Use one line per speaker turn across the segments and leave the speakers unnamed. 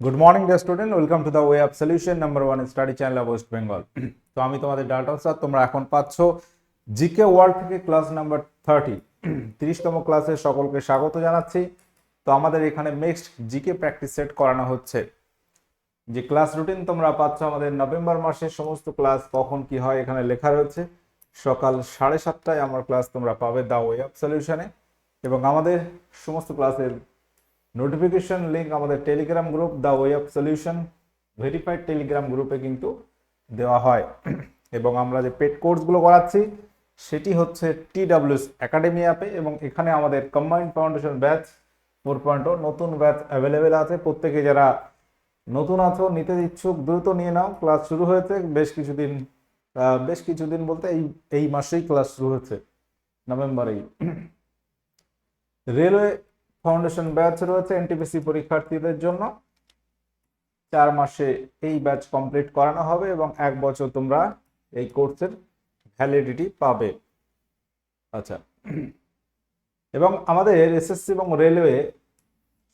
Good morning dear student welcome to the way of solution number one study channel of West Bengal তো আমি তোমাদের data sir তোমরা এখন পাচ্ছ GK world থেকে ক্লাস নাম্বার থার্টি তিরিশতম ক্লাসে সকলকে স্বাগত জানাচ্ছি। তো, আমাদের এখানে নেক্সট জিকে প্র্যাকটিস সেট করানো হচ্ছে। যে ক্লাস রুটিন তোমরা পাচ্ছ আমাদের নভেম্বর মাসের সমস্ত ক্লাস কখন কি হয় এখানে লেখা রয়েছে। সকাল সাড়ে সাতটায় আমার ক্লাস তোমরা পাবে দ্য ওয়ে অফ সলিউশনে এবং আমাদের সমস্ত ক্লাসের নোটিফিকেশন লিঙ্ক আমাদের Telegram group the way of solution verified Telegram গ্রুপে কিন্তু দেওয়া হয়। এবং আমরা যে পেড কোর্সগুলো করাচ্ছি, সেটি হচ্ছে টি ডাব্লিউএস একাডেমি অ্যাপে এবং এখানে আমাদের combined foundation batch four point নতুন ব্যাচ অ্যাভেলেবেল আছে। প্রত্যেকে যারা নতুন আছো, নিতে ইচ্ছুক, দ্রুত নিয়ে নাও। ক্লাস শুরু হয়েছে, বেশ কিছুদিন বেশ কিছুদিন বলতে এই এই মাসেই ক্লাস শুরু হয়েছে, নভেম্বরেই। রেলওয়ে ফাউন্ডেশন ব্যাচ রয়েছে এনটিপিসি পরীক্ষার্থীদের জন্য। চার মাসে এই ব্যাচ কমপ্লিট করানো হবে এবং এক বছর তোমরা এই কোর্সের ভ্যালিডিটি পাবে। আচ্ছা। এবং আমাদের এসএসসি এবং রেলওয়ে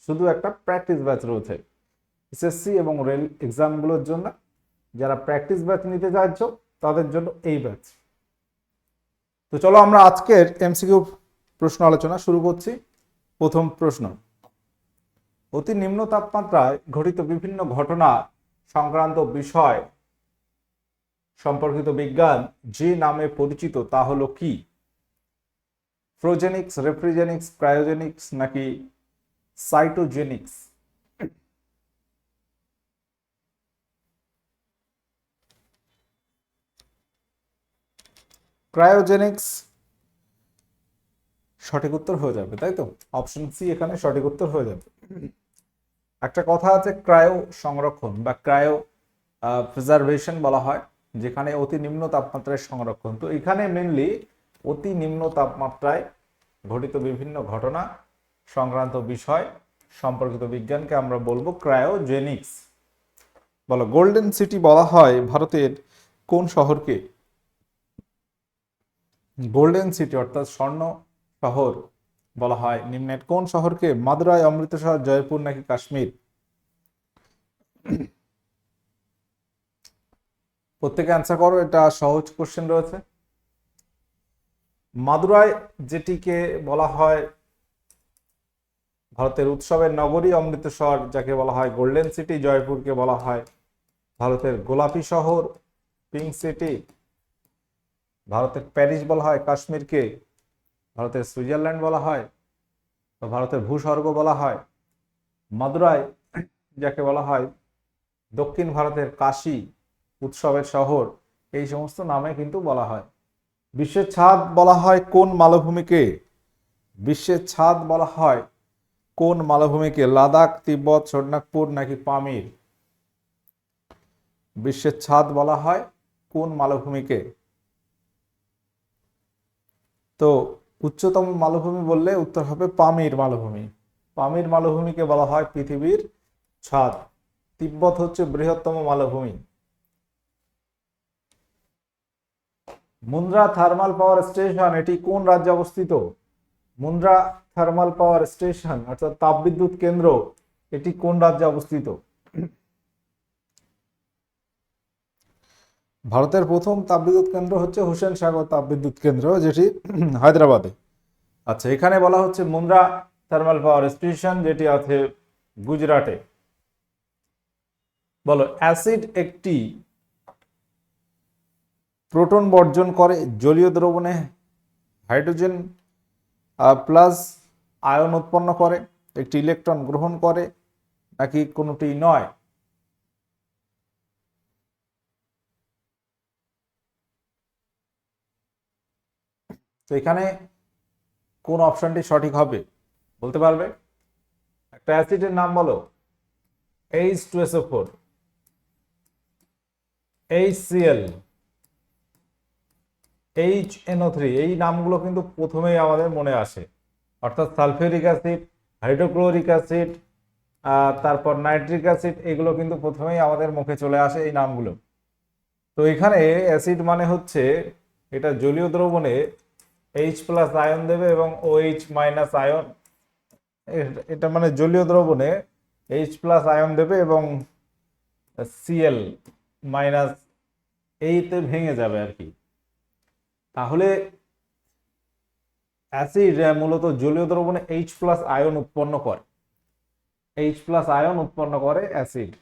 শুধু একটা প্র্যাকটিস ব্যাচ রয়েছে। এসএসসি এবং রেল এক্সামগুলোর জন্য যারা প্র্যাকটিস ব্যাচ নিতে চাইছ তাদের জন্য এই ব্যাচ তো চলো আমরা আজকের এমসিকিউ প্রশ্ন আলোচনা শুরু করছি। প্রথম প্রশ্ন। অতি নিম্ন তাপমাত্রায় ঘটিত বিভিন্ন ঘটনা সংক্রান্ত বিষয় সম্পর্কিত বিজ্ঞান যে নামে পরিচিত তা হলো কি? ফ্রোজেনিক্স, রেফ্রিজেনিক্স, ক্রায়োজেনিক্স নাকি সাইটোজেনিক্স? ক্রায়োজেনিক্স সঠিক উত্তর হয়ে যাবে, তাই তো? অপশন সি এখানে সঠিক উত্তর হয়ে যাবে। একটা কথা আছে ক্রায়ো সংরক্ষণ বা ক্রায়ো প্রিজার্ভেশন বলা হয়, যেখানে অতি নিম্ন তাপমাত্রায় সংরক্ষণ। তো এখানে মেনলি অতি নিম্ন তাপমাত্রায় ঘটিত বিভিন্ন ঘটনা, সংক্রান্ত বিষয়, সম্পর্কিত বিজ্ঞানকে আমরা বলব ক্রায়োজেনিক্স বলো গোল্ডেন সিটি বলা হয় ভারতের কোন শহরকে? গোল্ডেন সিটি অর্থাৎ স্বর্ণ শহর বলা হয়, নিম্নের কোন শহরকে মাদুরাই, অমৃতসর, জয়পুর নাকি কাশ্মীর? প্রত্যেকে অ্যান্সার করো, এটা সহজ কোশ্চেন রয়েছে। মাদুরাই যেটিকে বলা হয় ভারতের উৎসবের নগরী, অমৃতসর, যাকে বলা হয় গোল্ডেন সিটি জয়পুরকে বলা হয় ভারতের গোলাপি শহর পিঙ্ক সিটি ভারতের প্যারিস বলা হয় কাশ্মীরকে। ভারতের সুইজারল্যান্ড বলা হয় ভারতের ভূস্বর্গ বলা হয়। মাদুরাই যাকে বলা হয় দক্ষিণ ভারতের কাশী উৎসবের শহর, এই সমস্ত নামে কিন্তু বলা হয়। বিশ্বের ছাদ বলা হয় কোন মালভূমিকে? বিশ্বের ছাদ বলা হয় কোন মালভূমিকে? লাদাখ, তিব্বত সোনাগপুর নাকি পামির? বিশ্বের ছাদ বলা হয় কোন মালভূমিকে? তো উচ্চতম মালভূমি বললে উত্তর হবে পামির মালভূমি। পামির মালভূমিকে বলা হয় পৃথিবীর ছাদ। তিব্বত হচ্ছে বৃহত্তম মালভূমি। মুন্দ্রা থার্মাল পাওয়ার স্টেশন, এটি কোন রাজ্যে অবস্থিত? মুন্দ্রা থার্মাল পাওয়ার স্টেশন, অর্থাৎ তাপবিদ্যুৎ কেন্দ্র, এটি কোন রাজ্যে অবস্থিত? ভারতের প্রথম তাপবিদ্যুৎ কেন্দ্র হচ্ছে হুসেন সাগর তাপবিদ্যুৎ কেন্দ্র, যেটি হায়দ্রাবাদে। আচ্ছা এখানে বলা হচ্ছে মুন্দ্রা থার্মাল পাওয়ার স্টেশন যেটি আছে গুজরাটে। বলো অ্যাসিড একটি প্রোটন বর্জন করে জলীয় দ্রবণে হাইড্রোজেন প্লাস আয়ন উৎপন্ন করে, একটি ইলেকট্রন গ্রহণ করে, নাকি কোনোটি নয়? তো এখানে কোন অপশনটি সঠিক হবে বলতে পারবে? একটা অ্যাসিডের নাম বলো। H two S O four H CL H NO three এই নামগুলো কিন্তু প্রথমেই আমাদের মনে আসে। অর্থাৎ সালফিউরিক অ্যাসিড, হাইড্রোক্লোরিক অ্যাসিড তারপর নাইট্রিক অ্যাসিড, এগুলো কিন্তু প্রথমেই আমাদের মুখে চলে আসে এই নামগুলো। তো এখানে অ্যাসিড মানে হচ্ছে এটা জলীয় দ্রবণে এইচ প্লাস আয়ন দেবে এবং ও এইচ মাইনাস আয়ন এটা মানে জলীয় দ্রবণে এইচ প্লাস আয়ন দেবে এবং সিএল মাইনাস এইতে ভেঙে যাবে আর কি। তাহলে অ্যাসিড মূলত জলীয় দ্রবণে এইচ প্লাস আয়ন উৎপন্ন করে। এইচ প্লাস আয়ন উৎপন্ন করে অ্যাসিড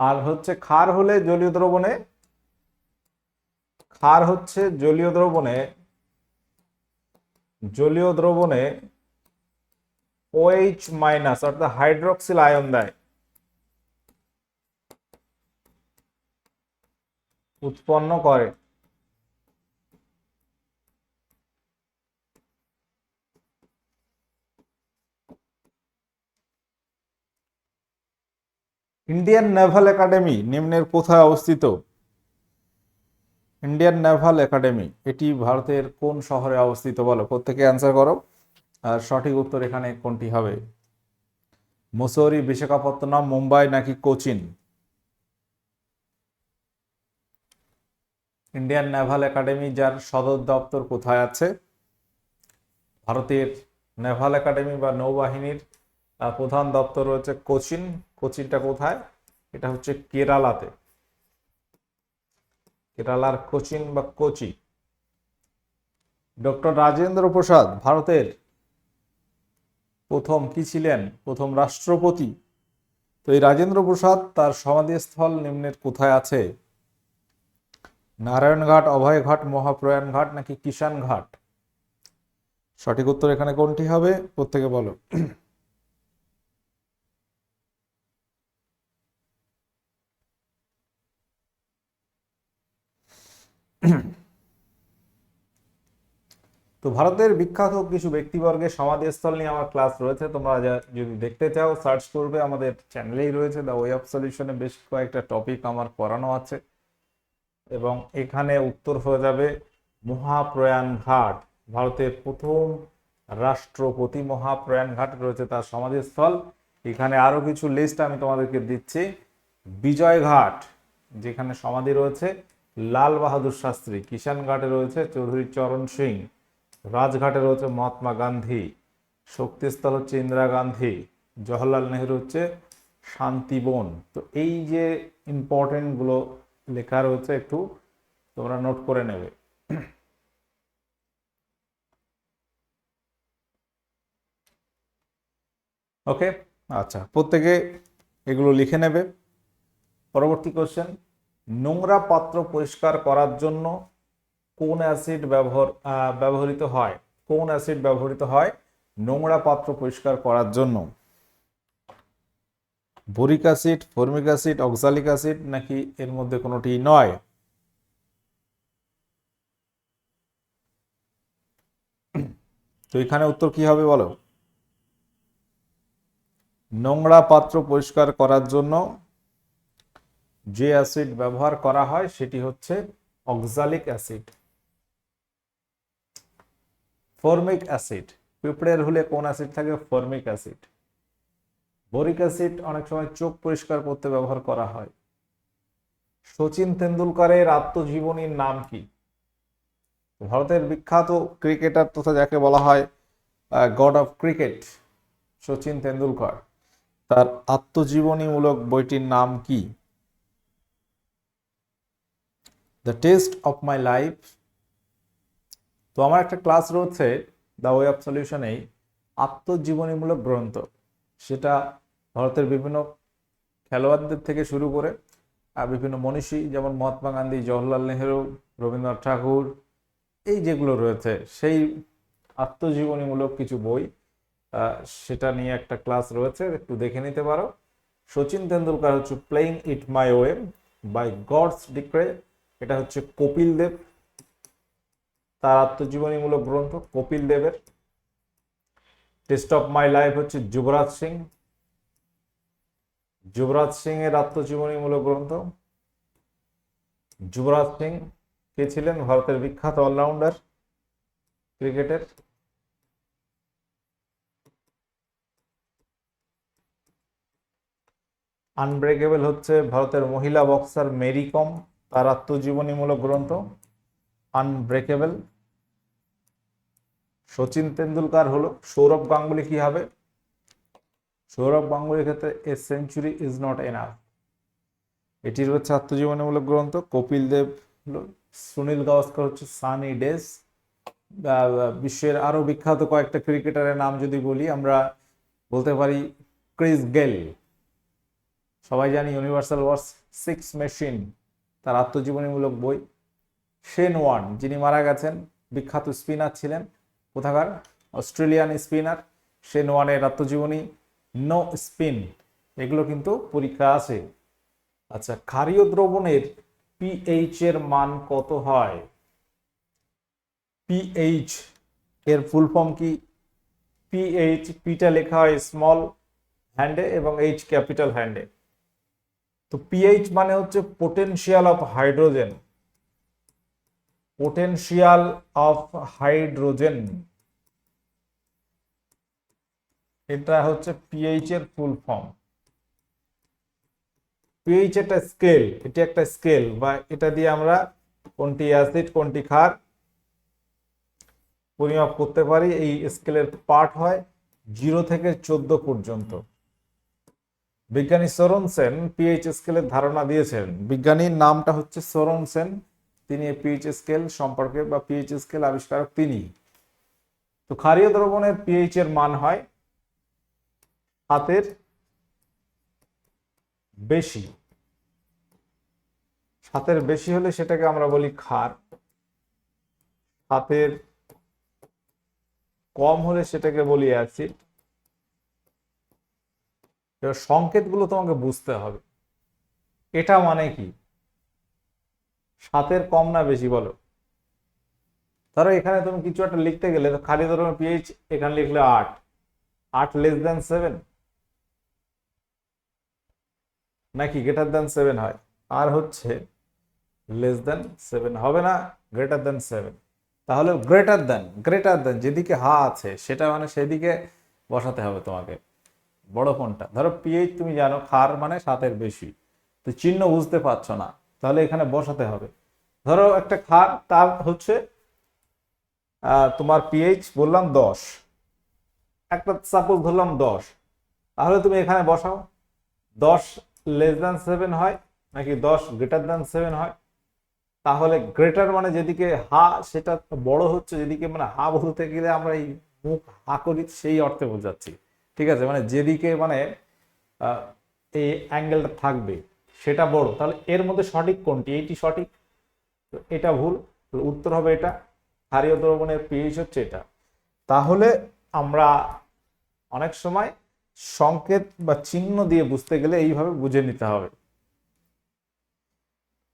আর হচ্ছে ক্ষার হলে জলীয় দ্রবণে ক্ষার হচ্ছে জলীয় দ্রবণে জলীয় দ্রবণে OH মাইনাস অর্থাৎ হাইড্রক্সিল আয়ন দেয়। উৎপন্ন করে। ইন্ডিয়ান নেভাল একাডেমি, নিম্নের কোথায় অবস্থিত? ইন্ডিয়ান নেভাল একাডেমি এটি ভারতের কোন শহরে অবস্থিত বলো? প্রত্যেকে অ্যান্সার করো। আর সঠিক উত্তর এখানে কোনটি হবে? মুসৌরি, বিশাখাপত্তনম, মুম্বাই নাকি কোচিন? ইন্ডিয়ান নেভাল একাডেমি যার সদর দপ্তর কোথায় আছে? ভারতের নেভাল একাডেমি বা নৌবাহিনীর প্রধান দপ্তর রয়েছে কোচিন। কোচিনটা কোথায়? এটা হচ্ছে কেরালাতে। কেরালার কোচিন বা কোচি। ডক্টর রাজেন্দ্র প্রসাদ, ভারতের প্রথম কি ছিলেন? প্রথম রাষ্ট্রপতি। তো এই রাজেন্দ্র প্রসাদ তার সমাধিস্থল নিম্নের কোথায় আছে? নারায়ণঘাট, অভয়ঘাট মহাপ্রয়াণ ঘাট নাকি কিষান ঘাট সঠিক উত্তর এখানে কোনটি হবে? প্রত্যেকে বলো। তো ভারতের বিখ্যাত কিছু ব্যক্তিবর্গের সমাধিস্থল নিয়ে আমার ক্লাস রয়েছে। তোমরা যদি দেখতে চাও সার্চ করবে, আমাদের চ্যানেলেই রয়েছে দ্য ওয়ে অফ সলিউশনে বেশ কয়েকটা টপিক আমার পড়ানো আছে। এবং এখানে উত্তর হয়ে যাবে, মহাপ্রয়াণ ঘাট ভারতের প্রথম রাষ্ট্রপতি মহাপ্রয়াণ ঘাট রয়েছে তার সমাধিস্থল। এখানে আরও কিছু লিস্ট আমি তোমাদেরকে দিচ্ছি। বিজয় ঘাট, যেখানে সমাধি রয়েছে। লাল বাহাদুর শাস্ত্রী কিষান ঘাটে রয়েছে চৌধুরী চরণ সিং, রাজঘাটে রয়েছে মহাত্মা গান্ধী শক্তিস্থল হচ্ছে ইন্দিরা গান্ধী, জওহরলাল নেহরু হচ্ছে শান্তিবন তো এই যে ইম্পর্টেন্টগুলো লেখা রয়েছে একটু তোমরা নোট করে নেবে। ওকে আচ্ছা প্রত্যেকে এগুলো লিখে নেবে। পরবর্তী কোশ্চেন নোংরা পাত্র পরিষ্কার করার জন্য কোন অ্যাসিড ব্যবহার ব্যবহৃত হয়? কোন অ্যাসিড ব্যবহৃত হয়? নোংরা পাত্র পরিষ্কার করার জন্য। Boric acid, formic acid, oxalic acid নাকি এর মধ্যে কোনোটি নয়? তো এখানে উত্তর কি হবে বলো? নোংরা পাত্র পরিষ্কার করার জন্য যে অ্যাসিড ব্যবহার করা হয় সেটি হচ্ছে অক্সালিক অ্যাসিড। Formic acid. পিঁপড়ের হলে কোন অ্যাসিড থাকে? Formic acid. বোরিক অ্যাসিড অনেক সময় চোখ পরিষ্কার করতে ব্যবহার করা হয়। সচিন তেন্ডুলকরের আত্মজীবনীর নাম কি? ভারতের বিখ্যাত ক্রিকেটার তথা যাকে বলা হয় God of cricket, Sachin Tendulkar. তার আত্মজীবনীমূলক বইটির নাম কি? The test of my life তো আমার একটা ক্লাস রয়েছে দ্য ওয়ে অফ সলিউশনেই আত্মজীবনীমূলক গ্রন্থ। সেটা ভারতের বিভিন্ন খেলোয়াড়দের থেকে শুরু করে, আর বিভিন্ন মনীষী যেমন মহাত্মা গান্ধী, জওহরলাল নেহেরু, রবীন্দ্রনাথ ঠাকুর, এই যেগুলো রয়েছে, সেই আত্মজীবনীমূলক কিছু বই সেটা নিয়ে একটা ক্লাস রয়েছে, একটু দেখে নিতে পারো। সচিন তেন্ডুলকার হচ্ছে playing it my way by God's decree এটা হচ্ছে কপিল দেব। তার আত্মজীবনীমূলক গ্রন্থ কপিল দেবের। টেস্ট অফ মাই লাইফ হচ্ছে যুবরাজ সিং। যুবরাজ সিং এর আত্মজীবনীমূলক গ্রন্থ যুবরাজ সিং। কে ছিলেন? ভারতের বিখ্যাত অলরাউন্ডার ক্রিকেটের আনব্রেকেবল হচ্ছে ভারতের মহিলা বক্সার মেরি কম। তার আত্মজীবনীমূলক গ্রন্থ আনব্রেকেবল সচিন তেন্ডুলকার হলো সৌরভ গাঙ্গুলি কি হবে সৌরভ গাঙ্গুলির ক্ষেত্রে a century is not enough এটির হচ্ছে আত্মজীবনীমূলক গ্রন্থ। কপিল দেব হলো সুনীল গাওয়াস্কর হচ্ছে সানি ডেস বিশ্বের আরও বিখ্যাত কয়েকটা ক্রিকেটারের নাম যদি বলি, আমরা বলতে পারি ক্রিস গেল। সবাই জানি ইউনিভার্সাল ওয়ার্স সিক্স মেশিন তার আত্মজীবনীমূলক বই। শেন ওয়ান যিনি মারা গেছেন, বিখ্যাত স্পিনার ছিলেন, কোথাকার? Australian spinner. শেন ওয়ানের আত্মজীবনী, নো স্পিন, এগুলো কিন্তু পরীক্ষা আছে। আচ্ছা ক্ষারীয় দ্রবণের পিএইচ এর মান কত হয়? পিএইচ এর ফুল ফর্ম কি? পিএইচ পিটা লেখা হয় স্মল হ্যান্ডে এবং এইচ ক্যাপিটাল হ্যান্ডে। তো পিএইচ মানে হচ্ছে potential of hydrogen potential of hydrogen এটা হচ্ছে পিএইচ এর ফুল ফর্ম পিএইচ একটা স্কেল এটি একটা স্কেল বা এটা দিয়ে আমরা কোনটি অ্যাসিড কোনটি ক্ষার পরিমাপ করতে পারি। এই স্কেলের পার্ট হয় জিরো থেকে চোদ্দ পর্যন্ত। বিজ্ঞানী সরন সেন পিএইচ স্কেলের ধারণা দিয়েছেন। বিজ্ঞানীর নামটা হচ্ছে সরন সেন। তিনি পিএইচ স্কেল সম্পর্কে বা পিএইচ স্কেল আবিষ্কারক তিনি। তো ক্ষারীয় দ্রবণের পিএইচ এর মান হয় হাতের বেশি। সাতের বেশি হলে সেটাকে আমরা বলি ক্ষার। সাতের কম হলে সেটাকে বলি অ্যাসিড। এবার সংকেতগুলো তোমাকে বুঝতে হবে। এটা মানে কি? সাতের কম না বেশি বলো? ধরো এখানে তুমি কিছু একটা লিখতে গেলে খালি ধরো পিএইচ এখানে লিখলে আট। আট লেস দেন সেভেন নাকি গ্রেটার দেন সেভেন হয়? আর হচ্ছে লেস দেন সেভেন হবে না গ্রেটার দেন সেভেন তাহলে গ্রেটার দেন গ্রেটার দেন যেদিকে হা আছে, সেটা মানে সেদিকে বসাতে হবে তোমাকে। বড় কোনটা? ধরো পিএইচ তুমি জানো খার মানে সাতের বেশি। তো চিহ্ন বুঝতে পারছ না, তাহলে এখানে বসাতে হবে। ধরো একটা খার তার হচ্ছে তোমার পিএইচ বললাম দশ। একটা সাপোজ ধরলাম দশ। তাহলে তুমি এখানে বসাও, দশ লেস দ্যান সেভেন হয়, নাকি দশ গ্রেটার দ্যান সেভেন হয়? তাহলে গ্রেটার মানে যেদিকে হা, সেটা বড় হচ্ছে, যেদিকে মানে হা বলতে গেলে আমরা এই মুখ হা করি, সেই অর্থে বোঝাচ্ছি। ঠিক আছে? মানে যেদিকে মানে এই অ্যাঙ্গেলটা থাকবে, সেটা বড়। তাহলে এর মধ্যে সঠিক কোনটি? এইটি সঠিক? এটা ভুল। উত্তর হবে এটা। ক্ষারীয় দ্রবণের পিএইচ হচ্ছে এটা। তাহলে আমরা অনেক সময় সংকেত বা চিহ্ন দিয়ে বুঝতে গেলে এইভাবে বুঝে নিতে হবে।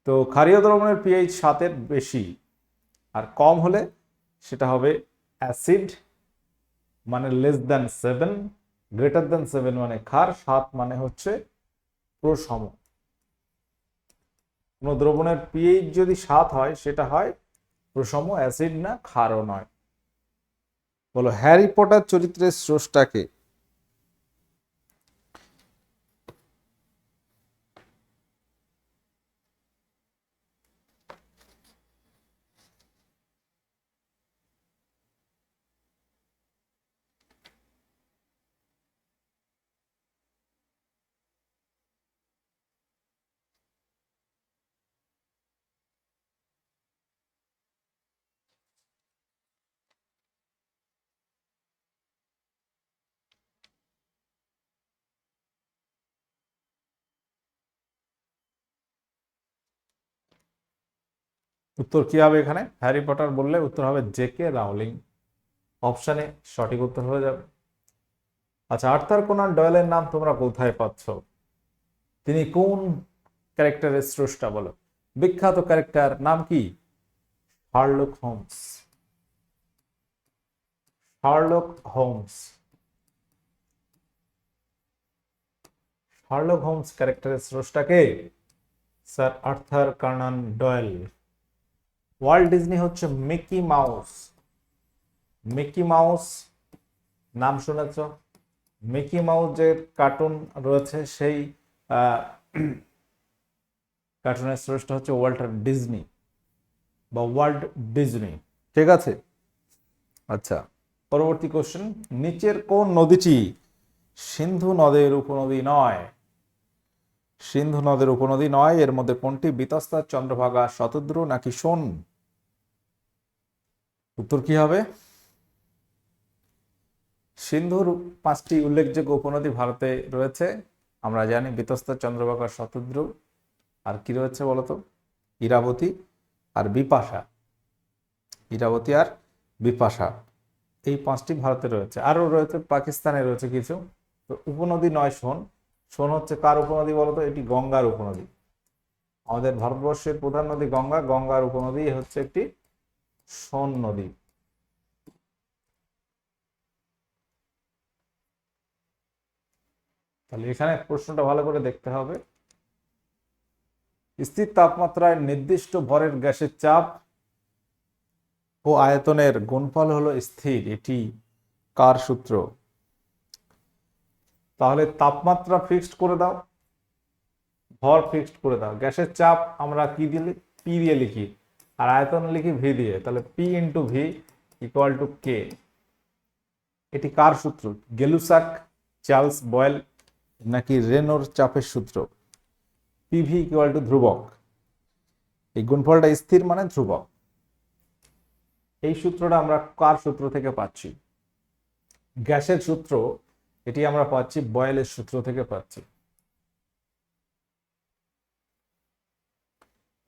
তো ক্ষারীয় দ্রবণের পিএইচ সাতের বেশি, আর কম হলে সেটা হবে অ্যাসিড মানে less than seven greater than seven মানে ক্ষার, সাত মানে হচ্ছে প্রসম। কোন দ্রবণের পিএইচ যদি সাত হয়, সেটা হয় প্রসম, অ্যাসিড না ক্ষারও নয়। বলো, হ্যারি পটার চরিত্রের স্রষ্টাকে উত্তর কি হবে এখানে? হ্যারি পটার বললে উত্তর হবে জে কে রাউলিং। অপশানে সঠিক উত্তর হয়ে যাবে। আচ্ছা আর্থার কোনান ডয়েলের নাম তোমরা কোথায় পাচ্ছ? তিনি কোন ক্যারেক্টারের স্রষ্টা বলো? বিখ্যাত ক্যারেক্টার নাম কি? Sherlock Holmes. Sherlock Holmes. Sherlock Holmes ক্যারেক্টারের স্রষ্টাকে sir Arthur Conan Doyle. World Disney হচ্ছে মিকি মাউস মিকি মাউস নাম শুনেছ? মিকি মাউস যে কার্টুন রয়েছে সেই কার্টুনের স্রষ্টা হচ্ছে ওয়াল্টার ডিজনি বা ওয়ার্ল্ড ডিজনি ঠিক আছে। আচ্ছা পরবর্তী কোশ্চেন নিচের কোন নদীটি সিন্ধু নদের উপনদী নয়? সিন্ধু নদের উপনদী নয়, এর মধ্যে কোনটি? বিতস্তা, চন্দ্রভাগা, শতদ্রু নাকি সোন? উত্তর কি হবে? সিন্ধুর পাঁচটি উল্লেখযোগ্য উপনদী ভারতে রয়েছে। আমরা জানি বিতস্তা, চন্দ্রভাগা, শতদ্রু। আর কি রয়েছে বলতো? ইরাবতী আর বিপাশা। ইরাবতী আর বিপাশা। এই পাঁচটি ভারতে রয়েছে। আরও রয়েছে, পাকিস্তানে রয়েছে কিছু। তো উপনদী নয় সোন। সোন হচ্ছে কার উপনদী বলতো এটি গঙ্গার উপনদী। আমাদের ভারতবর্ষের প্রধান নদী গঙ্গা। গঙ্গার উপনদী হচ্ছে একটি সোন নদী। তাহলে এখানে প্রশ্নটা ভালো করে দেখতে হবে। স্থির তাপমাত্রায় নির্দিষ্ট ভরের গ্যাসের চাপ ও আয়তনের গুণফল হলো স্থির। এটি কার সূত্র? তাহলে তাপমাত্রা ফিক্সড করে দাও। ভর ফিক্সড করে দাও। গ্যাসের চাপ আমরা কি দিলে পি দিয়ে লিখি। আর আয়তন লিখি ভি দিয়ে। তাহলে P into V equal to K এটি কার সূত্র? গেলুসাক, চার্লস বয়েল নাকি রেনোর চাপের সূত্র? পিভি ইকুয়াল টু ধ্রুবক। এই গুণফলটা স্থির মানে ধ্রুবক। এই সূত্রটা আমরা কার সূত্র থেকে পাচ্ছি? গ্যাসের সূত্র এটি আমরা পাচ্ছি বয়েলের সূত্র থেকে পাচ্ছি।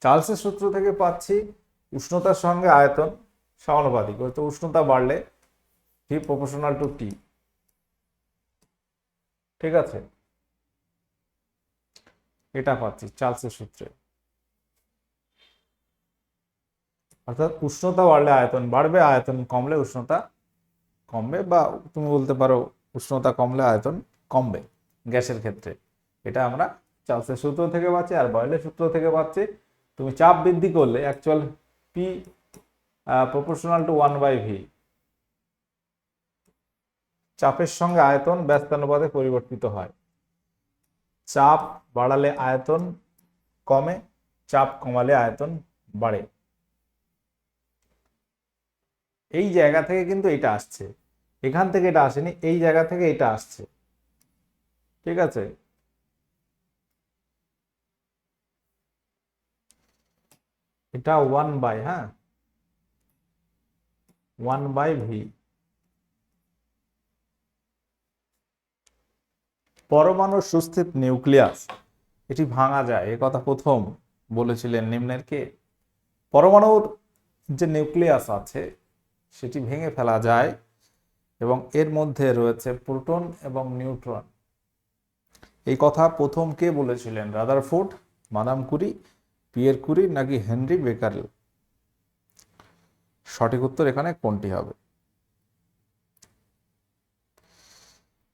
চার্লসের সূত্র থেকে পাচ্ছি উষ্ণতার সঙ্গে আয়তন সমানুপাতিক তো উষ্ণতা বাড়লে ভি প্রপোর্শনাল টু টি ঠিক আছে? এটা পাচ্ছি চার্লসের সূত্রে। অর্থাৎ উষ্ণতা বাড়লে আয়তন বাড়বে, আয়তন কমলে উষ্ণতা কমবে, বা তুমি বলতে পারো উষ্ণতা কমলে আয়তন কমবে গ্যাসের ক্ষেত্রে। এটা আমরা চার্লসের সূত্র থেকে পাচ্ছি আর বয়েলের সূত্র থেকে পাচ্ছি। তুমি চাপ বৃদ্ধি করলে actual P proportional to one by V চাপের সঙ্গে আয়তন ব্যস্তানুপাতে পরিবর্তিত হয়। চাপ বাড়ালে আয়তন কমে, চাপ কমালে আয়তন বাড়ে। এই জায়গা থেকে কিন্তু এটা আসছে। এখান থেকে এটা আসেনি, এই জায়গা থেকে এটা আসছে। ঠিক আছে? এটা ওয়ান বাই হ্যাঁ? ওয়ান বাই ভি পরমাণুর সুস্থিত নিউক্লিয়াস, এটি ভাঙা যায়, এ কথা প্রথম বলেছিলেন নিম্নের কে। পরমাণুর যে নিউক্লিয়াস আছে, সেটি ভেঙে ফেলা যায় এবং এর মধ্যে রয়েছে প্রোটন এবং নিউট্রন। এই কথা প্রথম কে বলেছিলেন? Rather Rutherford, madam Curie, Pierre Curie নাকি হেনরি বেকারেল সঠিক উত্তর এখানে কোনটি হবে?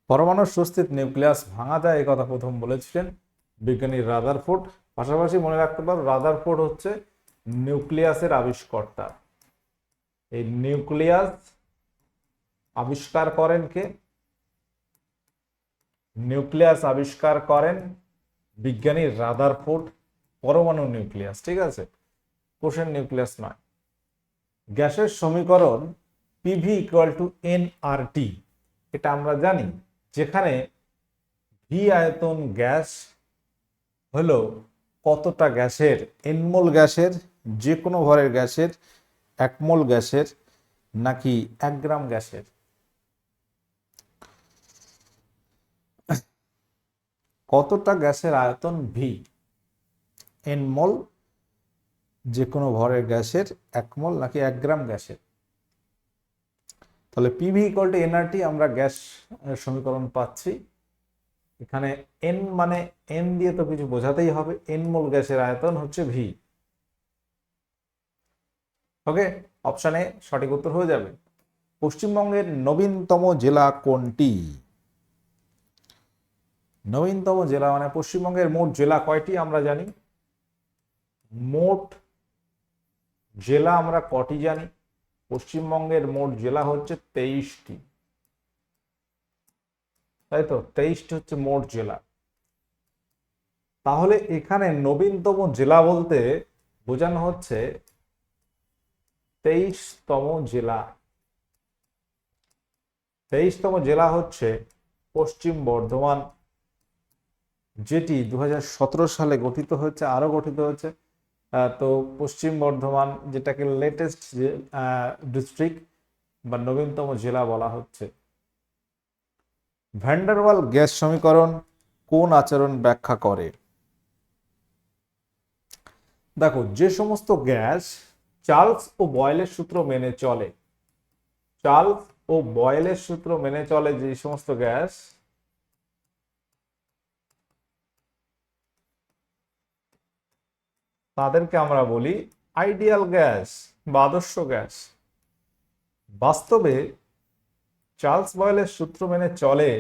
পরমাণু সুস্থিত নিউক্লিয়াস ভাঙা যায় এই কথা প্রথম বলেছিলেন বিজ্ঞানী রাদারফোর্ড। পাশাপাশি মনে রাখতে পারো, রাদারফোর্ড হচ্ছে নিউক্লিয়াসের আবিষ্কর্তা। এই নিউক্লিয়াস আবিষ্কার করেন কে? নিউক্লিয়াস আবিষ্কার করেন বিজ্ঞানী রাদারফোর্ড, পরমাণু নিউক্লিয়াস, ঠিক আছে? কোষের নিউক্লিয়াস নয়। গ্যাসের সমীকরণ PV equal to N R T এটা আমরা জানি, যেখানে ভি আয়তন গ্যাস হলো কতটা গ্যাসের? এনমোল গ্যাসের যে কোনো ভরের গ্যাসের একমোল গ্যাসের, নাকি এক গ্রাম গ্যাসের? কতটা গ্যাসের আয়তন ভি এনমোল যে কোনো ভরের গ্যাসের একমোল নাকি এক গ্রাম গ্যাসের? তাহলে পিভি ইকুয়াল টু এনআরটি আমরা গ্যাস সমীকরণ পাচ্ছি। এখানে এন মানে এন দিয়ে তো কিছু বোঝাতেই হবে। এন মোল গ্যাসের আয়তন হচ্ছে ভি ওকে অপশানে সঠিক উত্তর হয়ে যাবে। পশ্চিমবঙ্গের নবীনতম জেলা কোনটি? নবীনতম জেলা মানে পশ্চিমবঙ্গের মোট জেলা কয়টি আমরা জানি? মোট জেলা আমরা কটি জানি? পশ্চিমবঙ্গের মোট জেলা হচ্ছে তেইশটি। তাই তো? তেইশটি হচ্ছে মোট জেলা। তাহলে এখানে নবীনতম জেলা বলতে বোঝানো হচ্ছে তেইশতম জেলা। তেইশতম জেলা হচ্ছে পশ্চিম বর্ধমান। যেটি দু হাজার সতেরো সালে গঠিত হয়েছে, আরও গঠিত হয়েছে। তো পশ্চিম বর্ধমান যেটাকে লেটেস্ট ডিস্ট্রিক্ট বা নবীনতম জেলা বলা হচ্ছে। ভ্যান্ডারওয়াল গ্যাস সমীকরণ কোন আচরণ ব্যাখ্যা করে? দেখো, যে সমস্ত গ্যাস চার্লস ও বয়েলের সূত্র মেনে চলে। চার্লস ও বয়েলের সূত্র মেনে চলে যে সমস্ত গ্যাস তাদেরকে আমরা বলি আইডিয়াল গ্যাস বা আদর্শ গ্যাস। বাস্তবে চার্লস বয়েলের সূত্র মেনে চলে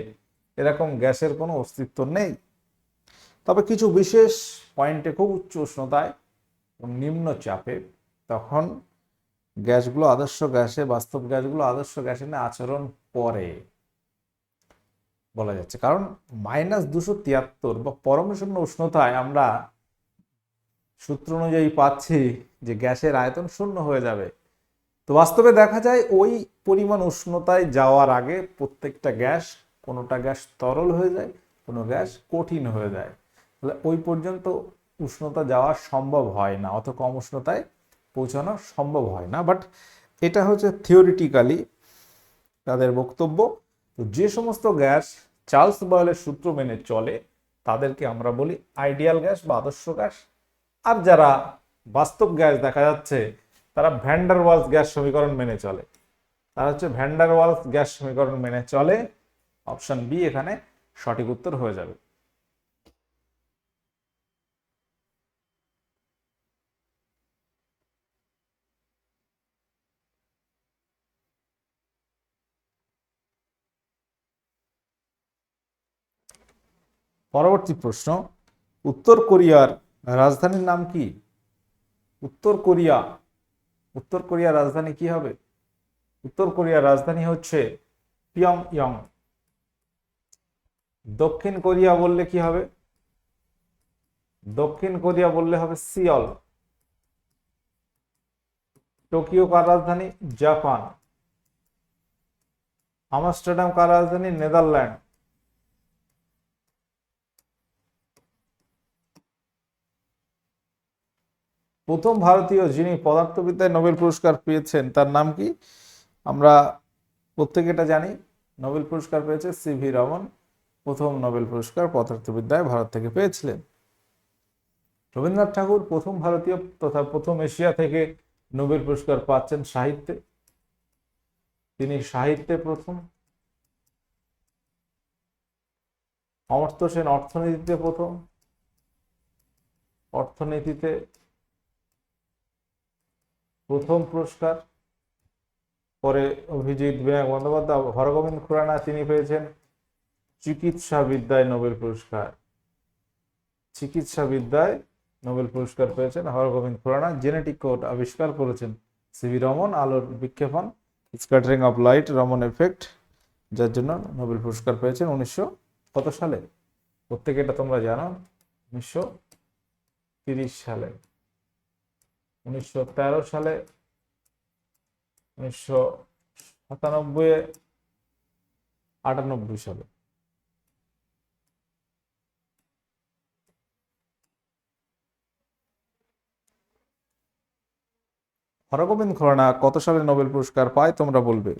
এরকম গ্যাসের কোনো অস্তিত্ব নেই। তবে কিছু বিশেষ পয়েন্টে খুব উচ্চ উষ্ণতায় নিম্ন চাপে তখন গ্যাসগুলো আদর্শ গ্যাসে, বাস্তব গ্যাসগুলো আদর্শ গ্যাসে নিয়ে আচরণ করে বলা যাচ্ছে। কারণ মাইনাস দুশো তিয়াত্তর বা পরমশূন্য উষ্ণতায় আমরা সূত্র অনুযায়ী পাচ্ছি যে গ্যাসের আয়তন শূন্য হয়ে যাবে। তো বাস্তবে দেখা যায় ওই পরিমাণ উষ্ণতায় যাওয়ার আগে প্রত্যেকটা গ্যাস, কোনোটা গ্যাস তরল হয়ে যায়, কোনো গ্যাস কঠিন হয়ে যায়। তাহলে ওই পর্যন্ত উষ্ণতা যাওয়া সম্ভব হয় না অত কম উষ্ণতায় পৌঁছানো সম্ভব হয় না। বাট এটা হচ্ছে থিওরিটিক্যালি তাদের বক্তব্য। তো যে সমস্ত গ্যাস চার্লস বয়েলের সূত্র মেনে চলে, তাদেরকে আমরা বলি আইডিয়াল গ্যাস বা আদর্শ গ্যাস। আর যারা বাস্তব গ্যাস দেখা যাচ্ছে, তারা ভ্যান্ডার ওয়ালস গ্যাস সমীকরণ মেনে চলে। তারা হচ্ছে ভ্যান্ডার ওয়ালস গ্যাস সমীকরণ মেনে চলে। অপশন বি এখানে সঠিক উত্তর হয়ে যাবে। পরবর্তী প্রশ্ন, উত্তর কোরিয়ার রাজধানীর নাম কি? উত্তর কোরিয়া। উত্তর কোরিয়ার রাজধানী কি হবে? উত্তর কোরিয়ার রাজধানী হচ্ছে পিয়ং ইয়ং দক্ষিণ কোরিয়া বললে কি হবে? দক্ষিণ কোরিয়া বললে হবে সিয়ল। টোকিও কার রাজধানী? জাপান। আমস্টারডাম কার রাজধানী? নেদারল্যান্ড। প্রথম ভারতীয় যিনি পদার্থবিদ্যায় নোবেল পুরস্কার পেয়েছেন, তার নাম কি? আমরা প্রত্যেকে এটা জানি, নোবেল পুরস্কার পেয়েছে সি ভি রমন, প্রথম নোবেল পুরস্কার পদার্থবিদ্যায় ভারত থেকে পেয়েছিলেন। রবীন্দ্রনাথ ঠাকুর প্রথম ভারতীয় তথা প্রথম এশিয়া থেকে নোবেল পুরস্কার পাচ্ছেন সাহিত্যে। তিনি সাহিত্যে প্রথম, অমর্ত্য সেন অর্থনীতিতে প্রথম, অর্থনীতিতে প্রথম পুরস্কার। পরে অভিজিৎ বিনায়ক বন্দ্যোপাধ্যায় হরগোবিন্দ খুরানা তিনি পেয়েছেন। চিকিৎসা বিদ্যায় নোবেল পুরস্কার। চিকিৎসা বিদ্যায় নোবেল পুরস্কার পেয়েছেন হরগোবিন্দ খুরানা। জেনেটিক কোড আবিষ্কার করেছেন সিভি রমন। আলোর বিক্ষেপণ scattering of light, Raman effect, যার জন্য নোবেল পুরস্কার পেয়েছেন উনিশশো কত সালে? প্রত্যেকে এটা তোমরা জানো, উনিশশো তিরিশ সালে। উনিশশো তেরো সালে উনিশশো সাতানব্বই আটানব্বই সালে। হরগোবিন্দ খুরানা কত সালে নোবেল পুরস্কার পায় তোমরা বলবে?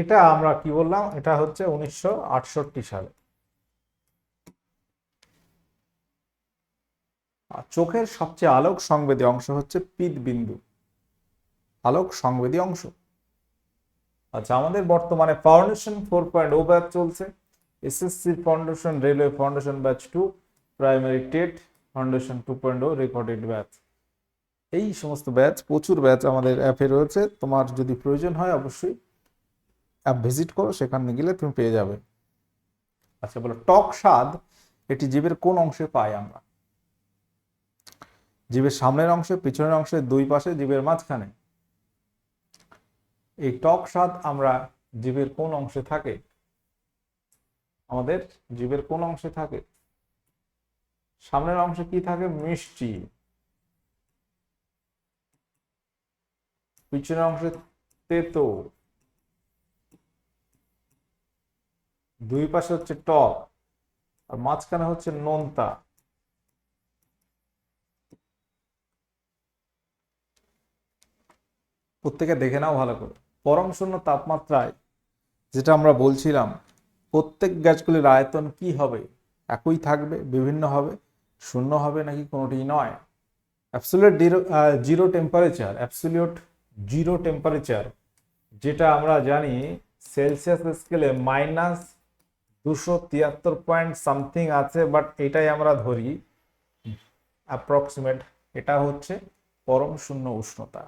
এটা আমরা কি বললাম? এটা হচ্ছে উনিশশো আটষট্টি সালে। চোখের সবচেয়ে আলোক সংবেদী অংশ হচ্ছে বিন্দু। আলোক সংবেদী অংশ। আচ্ছা আমাদের বর্তমানে foundation four point O batch চলছে। SSC foundation railway foundation batch two primary TET foundation two point O recorded batch এই সমস্ত ব্যাচ প্রচুর ব্যাচ আমাদের অ্যাপে রয়েছে। তোমার যদি প্রয়োজন হয়, অবশ্যই অ্যাপ ভিজিট করো, সেখানে গেলে তুমি পেয়ে যাবে। আচ্ছা বলো, টক স্বাদ এটি জীবের কোন অংশে পাই আমরা? জীবের সামনের অংশে, পিছনের অংশে, দুই পাশে, জীবের মাঝখানে। এই টক স্বাদ আমরা জীবের কোন অংশে থাকে? আমাদের জীবের কোন অংশে থাকে? সামনের অংশে কি থাকে? মিষ্টি। পিছনের অংশে তেতো। দুই পাশে হচ্ছে টক, আর মাঝখানে হচ্ছে নোনতা। প্রত্যেকে দেখে নাও ভালো করে। পরম শূন্য তাপমাত্রায়, যেটা আমরা বলছিলাম, প্রত্যেক গ্যাসগুলির আয়তন কি হবে? একই থাকবে, বিভিন্ন হবে, শূন্য হবে নাকি কোনোটি নয়? Absolute zero temperature, absolute zero temperature, যেটা আমরা জানি সেলসিয়াস স্কেলে মাইনাস দুশো তিয়াত্তর পয়েন্ট সামথিং আছে বাট এটাই আমরা ধরি অ্যাপ্রক্সিমেট এটা হচ্ছে পরম শূন্য উষ্ণতা।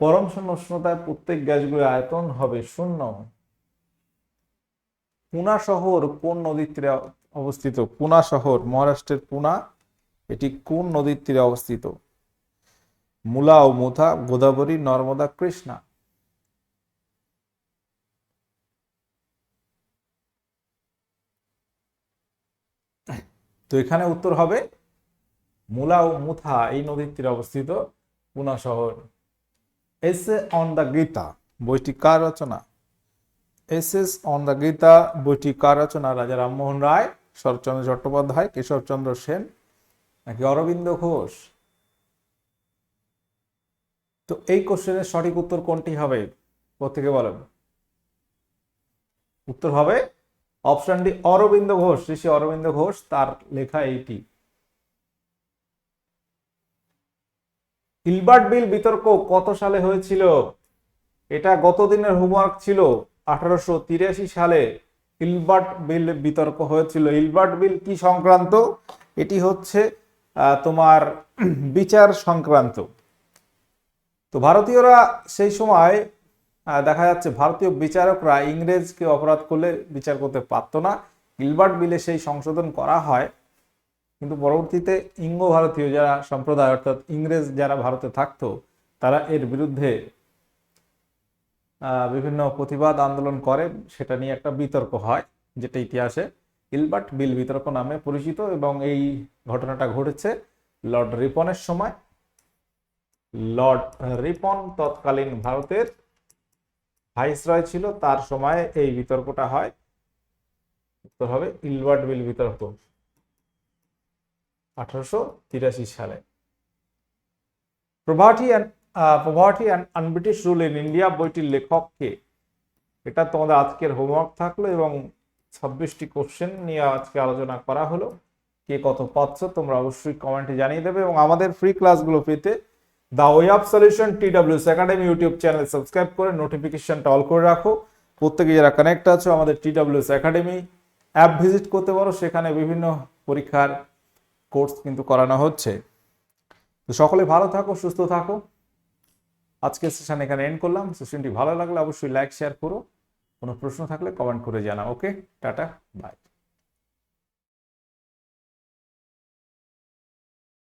পরম শূন্য উষ্ণতায় প্রত্যেক গ্যাসগুলির আয়তন হবে শূন্য। পুনা শহর কোন নদীর তীরে অবস্থিত? পুনা শহর, মহারাষ্ট্রের পুনা, এটি কোন নদীর তীরে অবস্থিত? মুলা ও মুথা, গোদাবরী, নর্মদা, কৃষ্ণা। তো এখানে উত্তর হবে মুলা ও মুথা, এই নদীর তীরে অবস্থিত পুনা শহর। এসে অন দ্য গীতা বইটি কার রচনা? S S on the Gita বইটি কার রচনা? রাজা রামমোহন রায়, শরৎচন্দ্র চট্টোপাধ্যায়, কেশবচন্দ্র সেন, নাকি অরবিন্দ ঘোষ? তো এই কোশ্চেনের সঠিক উত্তর কোনটি হবে? প্রত্যেকে বলেন। উত্তর হবে অপশন ডি অরবিন্দ ঘোষ ঋষি অরবিন্দ ঘোষ তার লেখা এইটি। হিলবার্ট বিল বিতর্ক কত সালে হয়েছিল? এটা গত দিনের হোমওয়ার্ক ছিল আঠারোশো তিরাশি সালে হিলবার্ট বিল বিতর্ক হয়েছিল। হিলবার্ট বিল কি সংক্রান্ত? এটি হচ্ছে তোমার বিচার সংক্রান্ত। তো ভারতীয়রা সেই সময় দেখা যাচ্ছে ভারতীয় বিচারকরা ইংরেজকে অপরাধ করলে বিচার করতে পারতো না। গিলবার্ট বিলে সেই সংশোধন করা হয়। কিন্তু পরবর্তীতে ইঙ্গ ভারতীয় যারা সম্প্রদায়, অর্থাৎ ইংরেজ যারা ভারতে থাকতো, তারা এর বিরুদ্ধে বিভিন্ন প্রতিবাদ আন্দোলন করে। সেটা নিয়ে একটা বিতর্ক হয়, যেটা ইতিহাসে ইলবার্ট বিল বিতর্ক নামে পরিচিত এবং এই ঘটনাটা ঘটেছে লর্ড রিপনের সময়। লর্ড রিপন তৎকালীন ভারতের ভাইসরয় ছিল, তার সময় এই বিতর্কটা হয়। উত্তর হবে ইলবার্ট বিল বিতর্ক। আঠারোশো তিরাশি সালে। Poverty and poverty and unBritish rule in India বইটির লেখক কে? এটা তোমাদের আজকের হোমওয়ার্ক থাকল এবং ছাব্বিশটি কোশ্চেন নিয়ে আজকে আলোচনা করা হলো। কে কত পাচ্ছ তোমরা অবশ্যই কমেন্টে জানিয়ে দেবে এবং আমাদের ফ্রি ক্লাসগুলো পেতে the way of solution T WS academy YouTube channel subscribe করে নোটিফিকেশনটা অল করে রাখো। প্রত্যেকে যারা কানেক্ট আছো, আমাদের T WS academy app visit করতে পারো। সেখানে বিভিন্ন পরীক্ষার কোর্স কিন্তু করানো হচ্ছে। তো সকলে ভালো থাকো, সুস্থ থাকো। আজকের সেশন এখানে এন্ড করলাম। সেশনটি ভালো লাগলে অবশ্যই লাইক শেয়ার করো। কোনো প্রশ্ন থাকলে কমেন্ট করে জানাও ওকে টাটা বাই